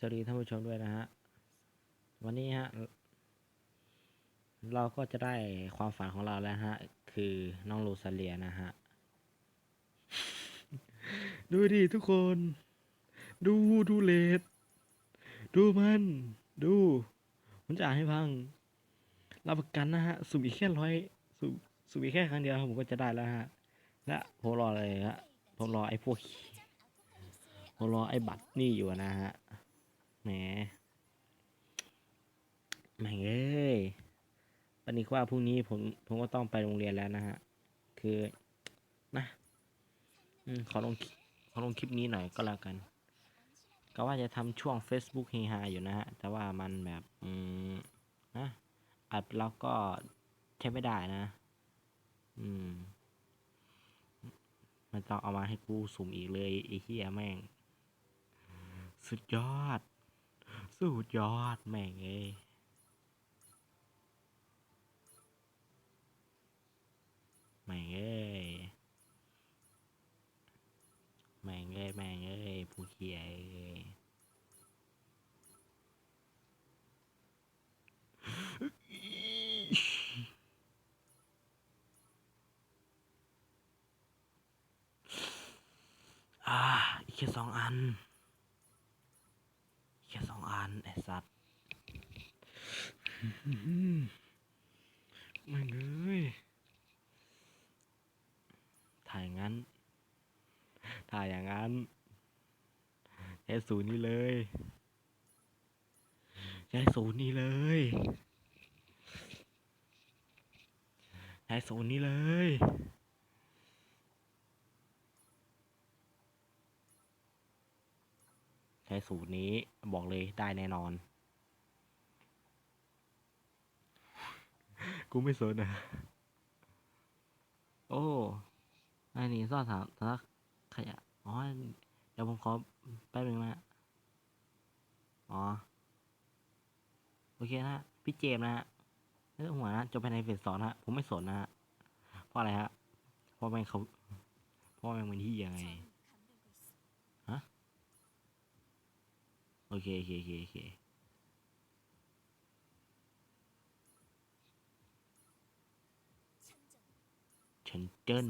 สวัสดีท่านผู้ชมด้วยนะฮะ วันนี้ฮะ เราก็จะได้ความฝันของเราแล้วฮะ คือน้องลูซาเลียนะฮะ ดูดิทุกคน ดูดูเลดดูมัน ดูผมจะอ่านให้ฟัง รับประกันนะฮะ สุ่มอีกแค่ร้อยสุ่มสุ่มอีกแค่ครั้งเดียวผมก็จะได้แล้วฮะ และผมรออะไรฮะผมรอไอ้พวกผมรอไอ้บัตรนี่อยู่นะฮะ แหมแหม่เอ้ยปันนี้ว่าพรุ่งนี้ผมผมก็ต้องไปโรงเรียนแล้วนะฮะ คือนะอขอลงขอลงคลิปนี้หน่อยก็แล้วกัน ก็ว่าจะทำช่วง Facebook เฮฮาอยู่นะฮะ แต่ว่ามันแบบอืมนะอัดแล้วก็ใช้ไม่ได้นะ อืม มันต้องเอามาให้กูสุ่มอีกเลยไอ้เหี้ยแม่ง สุดยอด สุดยอดแม่งเอ้แม่งเอ้แม่งเอ้แม่งเอ้ผู้เขียอ่าอีกแค่สองอัน ไอ้สัตว์ไม่เลยถ่ายงั้น ถ่ายอย่างนั้นใช้ศูนย์นี่เลยใช้ศูนย์นี่เลยใช้ศูนย์นี่เลย ใช้สูตรนี้บอกเลยได้แน่นอน กูไม่สนนะ โอ้อันนี้ซ่อนถามทักขยะ อ๋อ เดี๋ยวผมขอแป๊บนึงนะ อ๋อ โอเคนะ พี่เจมส์นะฮะไม่ต้องห่วงนะ จบภายในเฟสสองนะฮะ ผมไม่สนนะฮะ เพราะอะไรฮะ เพราะแม่งเขาเพราะแม่งมันที่ยังไง โอเคโอเคโอเคโอเคเชนเจิ้น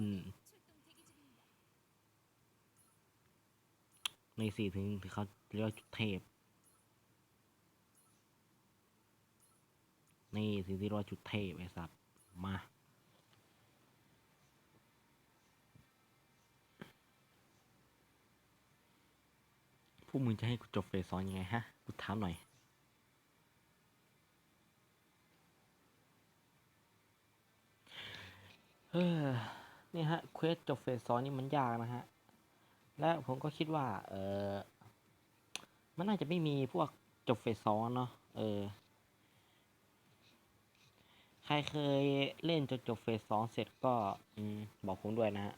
ในสี่ถึงถึงเขาเรียกว่าจุดเทพ นี่สิ่งที่เรียกว่าจุดเทพไอ้สัตว์มา พวกมึงจะให้กูจบเฟสสองยังไงฮะ กูถามหน่อย เออนี่ฮะ เควสจบเฟสสองนี่มันยากนะฮะ และผมก็คิดว่า เออมันน่าจะไม่มีพวกจบเฟสสองเนาะ เออ ใครเคยเล่นจนจบเฟสสองเสร็จก็ อืม บอกผมด้วยนะฮะ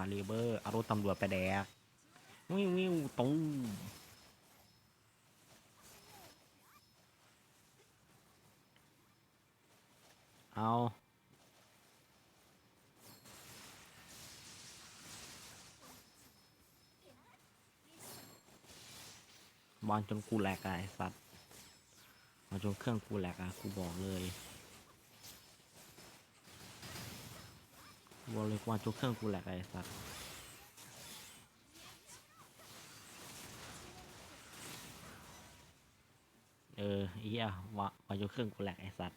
าลิเบอร์เอารถตำรวจไปแดกวิววิวตูเอาบอลจนกูแหลกอะไอ้สัตว์บอลจนเครื่องกูแหลกอะกูบอกเลย วอลเลยว่าจนเครื่องกูแหลกอะไอ้สัตว์เออไอ้เหี้ยวะวายุเครื่องกูแหลกไอ้สัต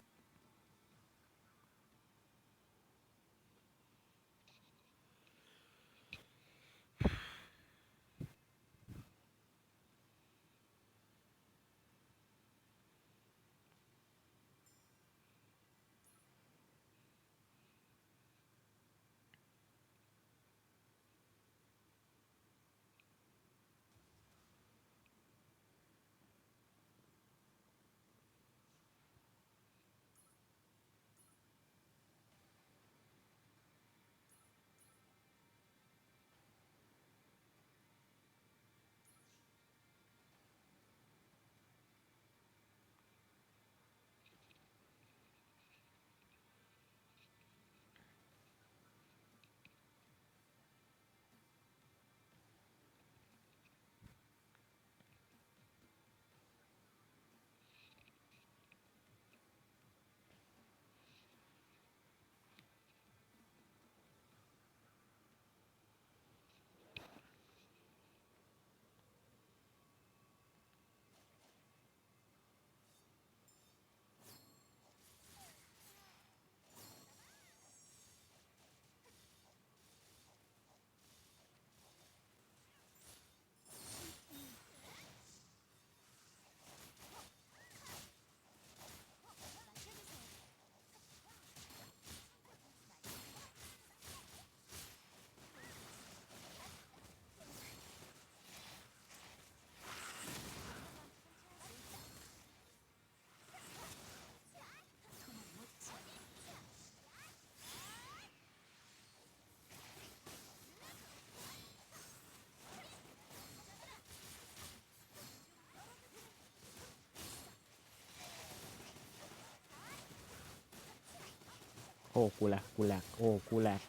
อ้กูแหลกกูแหลกโอ้กูแหลก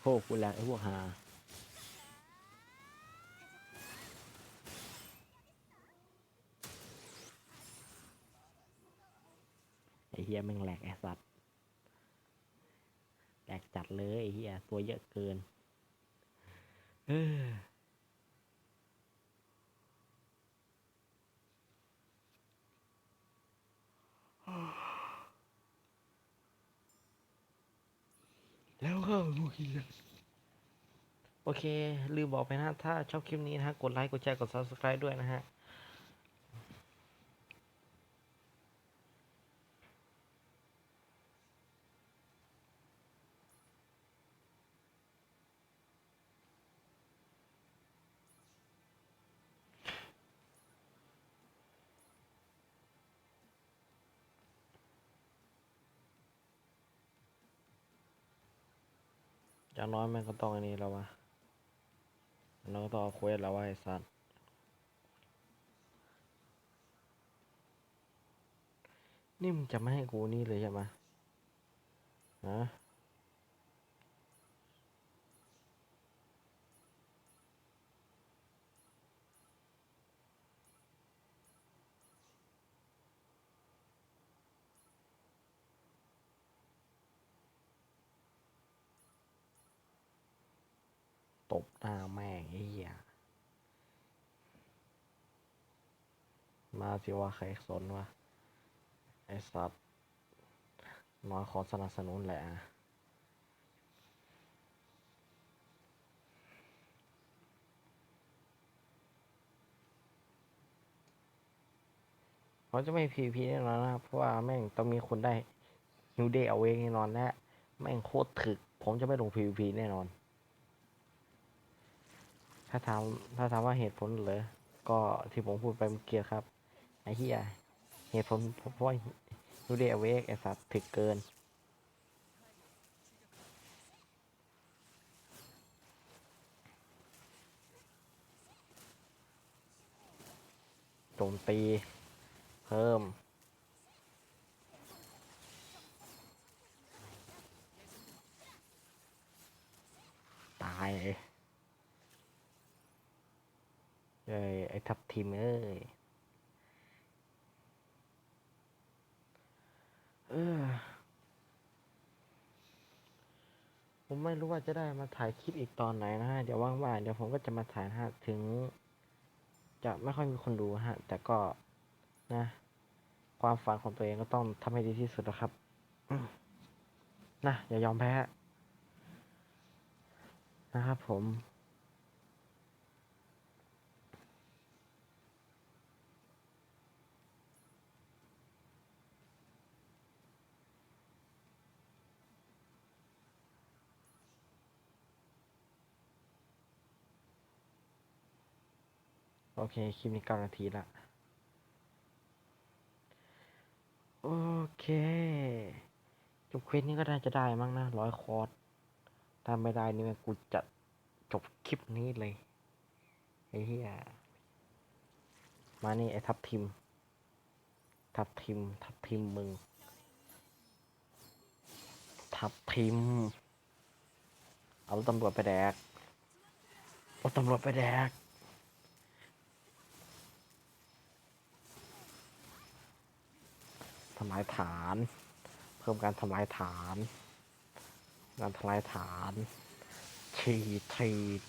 โอ้กูแหลกไอ้พวกหาไอ้เฮียแม่งแหลกไอ้สัตว์แหลกจัดเลยไอ้เฮียตัวเยอะเกิน เออ แล้วก็โอเค ลืมบอกไปนะ ถ้าชอบคลิปนี้นะฮะ กดไลค์ กดแชร์ กด subscribe ด้วยนะฮะางน้อยมันก็ต้องอันนี้แล้ววะเราก็ต้องเอาเควสแล้วว่าไอ้สัตว์นี่มึงจะไม่ให้กูนี่เลยใช่ไหมฮะ ตบหน้าแม่งไอ้เหี้ยมาสิว่าใครสนวะไอ้สัตว์น้อยขอสนับสนุนแหละเขาจะไม่พีพีแน่นอนนะเพราะว่าแม่งต้องมีคนได้ฮิวเดย์เอาเองแน่นอนและแม่งโคตรถึก ผมจะไม่ลง PVP แน่นอน ถ้าถามถ้าถามว่าเหตุผลเหรอ ก็ที่ผมพูดไปเมื่อกี้ครับ ไอ้เหี้ยเหตุผลเพราะว่าฮิเดเอาเองไอ้สัตว์ถึกเกิน โจมตี เพิ่ม ตายเลยเอ้ย ไอ้ทับทีมเอ้ยเออผมไม่รู้ว่าจะได้มาถ่ายคลิปอีกตอนไหนนะฮะ เดี๋ยวว่างๆ เดี๋ยวผมก็จะมาถ่ายฮะ ถึง จะไม่ค่อยมีคนดูฮะ แต่ก็นะ ความฝันของตัวเองก็ต้องทำให้ดีที่สุดนะครับ นะ อย่ายอมแพ้ นะครับผม โอเค คลิปนี้เก้านาทีละ โอเค จบคลิปนี้ก็น่าจะได้มั้งนะร้อยคอร์สถ้าไม่ได้นี่กูจะจบคลิปนี้เลย ไอ้เหี้ย มานี่ไอ้ทับทิม ทับทิม ทับทิมมึง ทับทิม เอาตำรวจไปแดก เอาตำรวจไปแดก ทำลายฐาน เพิ่มการทำลายฐาน การทำลายฐานฉีดฉีด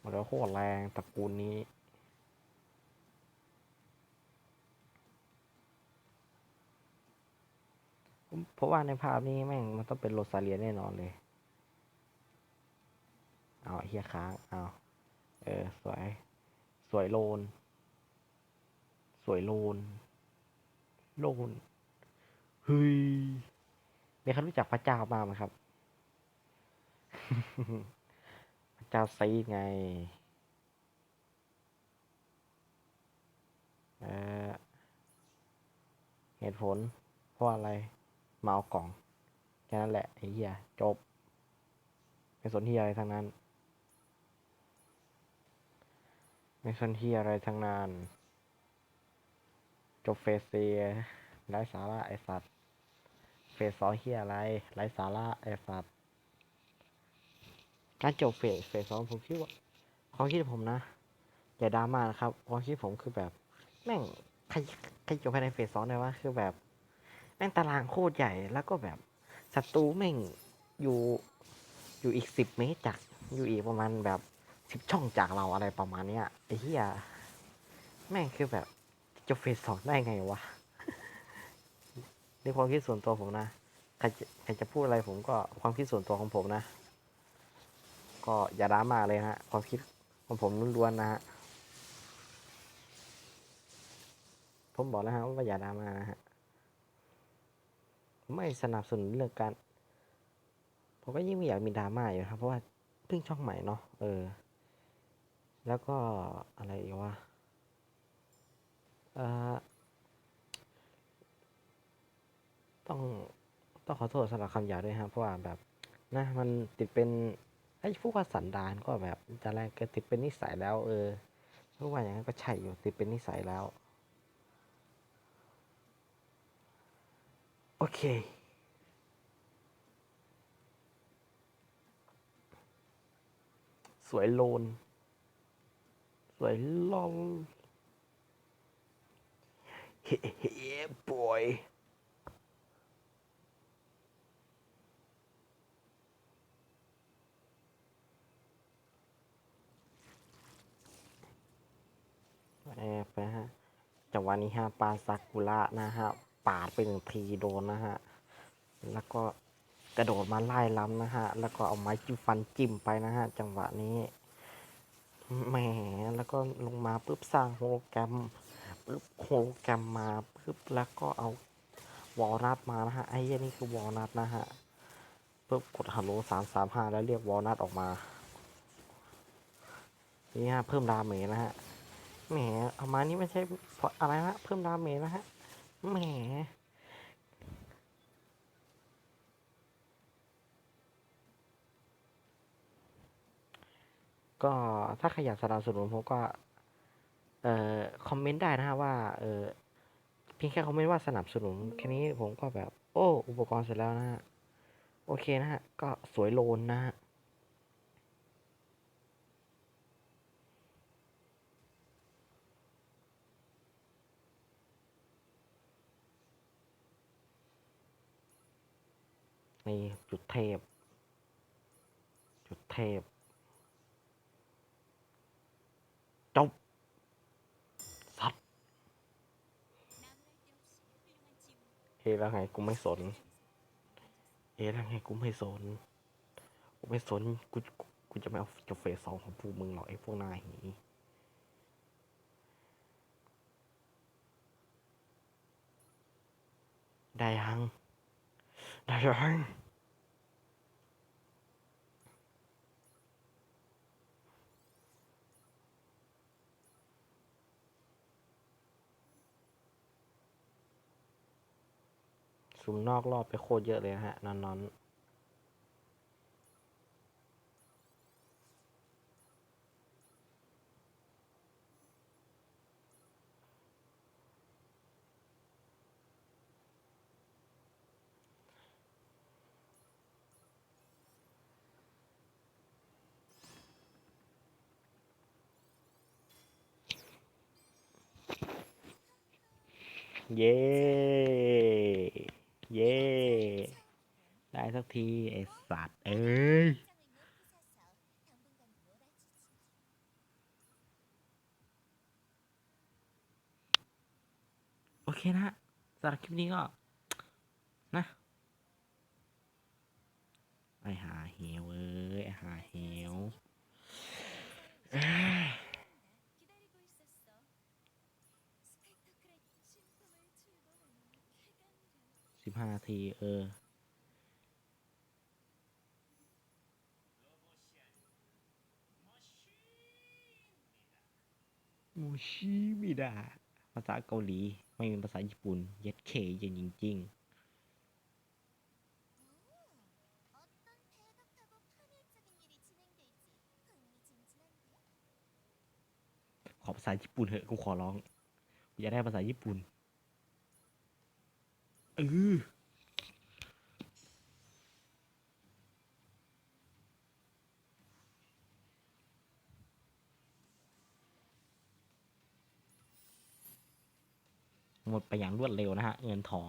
มันแล้วโคตรแรงตระกูลนี้เพราะว่าในภาพนี้แม่งมันต้องเป็นโรซาเลียแน่นอนเลย เอาเฮียค้าง เอาเออ สวย สวยโลน สวยโลน โลนเฮ้ยมีใครรู้จักพระเจ้าบ้างไหมครับ พระเจ้าซีไง เออเหตุผล เพราะอะไรมาเอากล่อง แค่นั้นแหละไอ้เหี้ยจบ ไม่สนที่อะไรทั้งนั้น ไม่สนที่อะไรทั้งนั้น จบเฟสเซีไร้สาระไอสัตว์ เฟสสองเฮียอะไรไร้สาระไอสัตว์ การจบเฟสเฟสสองผมคิดว่าความคิดผมนะอย่าดราม่านะครับความคิดผมคือแบบ แม่งใครใครจบภายในเฟสสองได้วะคือแบบ แม่งตารางโคตรใหญ่แล้วก็แบบศัตรูแม่งอยู่อยู่อีกสิบเมตรจากอยู่อีกประมาณแบบสิบช่องจากเราอะไรประมาณเนี้ยไอ้เหี้ยแม่งคือแบบ จบเฟสสองได้ไงวะในความคิดส่วนตัวผมนะใครจะใครจะพูดอะไรผมก็ความคิดส่วนตัวของผมนะ ก็อย่าดราม่าเลยฮะความคิดของผมล้วนๆนะฮะผมบอกแล้วฮะว่าอย่าดราม่านะฮะไม่สนับสนุนเรื่องการผมก็ยิ่งไม่อยากมีดราม่าอยู่ครับเพราะว่าเพิ่งช่องใหม่เนาะเออ แล้วก็อะไรอีกวะ ต้องต้องขอโทษสำหรับคำหยาบด้วยครับเพราะว่าแบบนะมันติดเป็นไอ้พวกว่าสันดานก็แบบจะอะไรก็ติดเป็นนิสัยแล้ว เออเพราะว่าอย่างนั้นก็ใช่อยู่ติดเป็นนิสัยแล้ว โอเคสวยโลน สวยลอง เฮ้เฮ้บอยแอบไปฮะจังหวะนี้ฮะปาซากุระนะฮะ ปาดไปหนึ่งทีโดนนะฮะ แล้วก็กระโดดมาไล่ล้ำนะฮะ แล้วก็เอาไม้จิ้มฟันจิ้มไปนะฮะ จังหวะนี้ แหม แล้วก็ลงมาปุ๊บสร้างโฮโลแกรม ปุ๊บโฮแกรมมาปุ๊บแล้วก็เอาวอลนัทมานะฮะไอ้เหี้ยนี่คือวอลนัทนะฮะปุ๊บกดฮัลโหลสามสามห้าแล้วเรียกวอลนัทออกมานี่ฮะเพิ่มดาเมจนะฮะแหมเอามานี่ไม่ใช่เพราะอะไรนะเพิ่มดาเมจนะฮะแหมก็ถ้าใครอยากสนับสนุนผมก็ เอ่อคอมเมนต์ได้นะฮะว่าเออเพียงแค่คอมเมนต์ว่าสนับสนุนแค่นี้ผมก็แบบ โอ้อุปกรณ์เสร็จแล้วนะฮะโอเคนะฮะก็สวยโลนนะฮะนี่จุดเทพ จุดเทพ จบ สัตว์ เอแล้วไงกูไม่สน เอแล้วไงกูไม่สน กูไม่สน กู กูจะไม่เอาจบเฟสสองของพวกมึงหรอกไอ้พวกนายหีได้ยังได้ยัง ซุมนอกรอบไปโคตรเยอะเลยนะฮะนอนนอนเย้เย้ ได้ สักที ไอสัตว์ เอ้ยโอเคนะสำหรับคลิปนี้ก็ นะไอหาเหวเอ้ยไอหาเหวเอ้ยสิบห้านาที เออ ชิมิดาภาษาเกาหลี ไม่เป็นภาษาญี่ปุ่น เย็ดเคเย็นจริงๆ ขอภาษาญี่ปุ่นเถอะกูขอร้อง อยากได้ภาษาญี่ปุ่นเออ หมดไปอย่างรวดเร็วนะฮะเงินทอง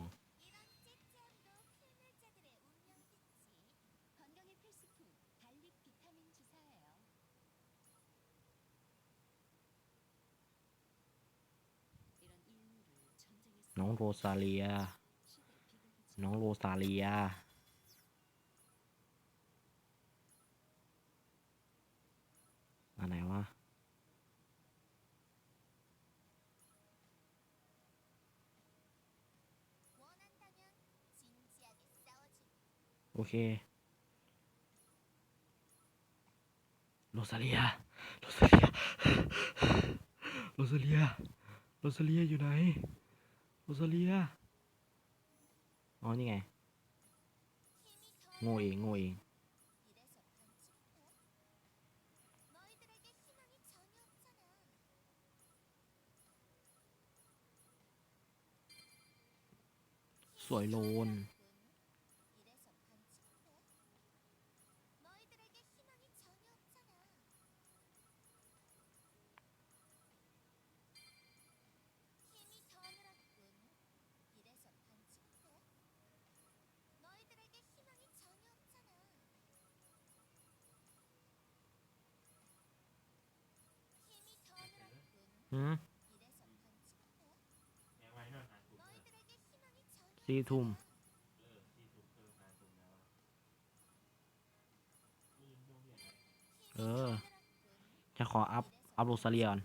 น้องโรซาเลีย น้องโรซาเลียอันไหนวะ โอเคโรซาเลียโรซาเลียโรซาเลียโรซาเลียอยู่ไหนโรซาเลียอ๋อนี่ไงโง่เองโง่เองสวยโลน หืมสี่ทุ่มเออ จะขออัพ อัพโรซาเลียก่อน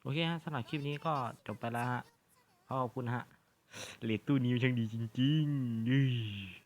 โอเคฮะสำหรับคลิปนี้ก็จบไปแล้วฮะ ขอบคุณฮะเลตตู้นิวช่างดีจริงๆ